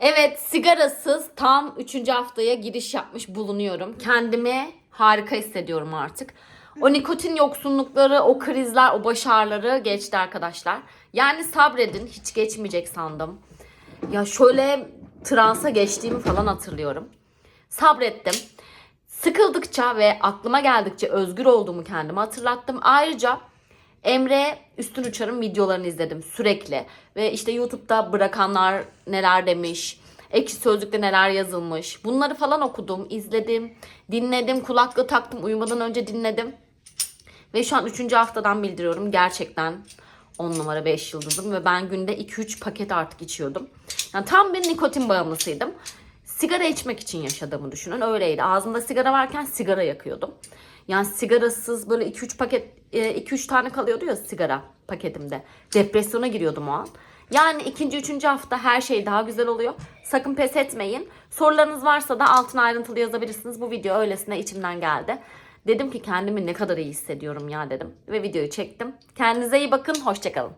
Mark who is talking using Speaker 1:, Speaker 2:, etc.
Speaker 1: Evet sigarasız tam 3. haftaya giriş yapmış bulunuyorum. Kendimi harika hissediyorum artık. O nikotin yoksunlukları, o krizler, o baş ağrıları geçti arkadaşlar. Yani sabredin hiç geçmeyecek sandım. Ya şöyle transa geçtiğimi falan hatırlıyorum. Sabrettim. Sıkıldıkça ve aklıma geldikçe özgür olduğumu kendime hatırlattım. Ayrıca Emre Üstün Uçar'ın videolarını izledim sürekli. Ve işte YouTube'da bırakanlar neler demiş, ekşi sözlükte neler yazılmış. Bunları falan okudum, izledim, dinledim, kulaklığı taktım, uyumadan önce dinledim. Ve şu an 3. haftadan bildiriyorum. Gerçekten 10 numara 5 yıldızım ve ben günde 2-3 paket artık içiyordum. Yani tam bir nikotin bağımlısıydım. Sigara içmek için yaşadığımı düşünün. Öyleydi. Ağzımda sigara varken sigara yakıyordum. Yani sigarasız böyle 2-3 paket 2-3 tane kalıyordu ya sigara paketimde. Depresyona giriyordum o an. Yani ikinci, üçüncü hafta her şey daha güzel oluyor. Sakın pes etmeyin. Sorularınız varsa da altına ayrıntılı yazabilirsiniz. Bu video öylesine içimden geldi. Dedim ki kendimi ne kadar iyi hissediyorum ya dedim. Ve videoyu çektim. Kendinize iyi bakın. Hoşçakalın.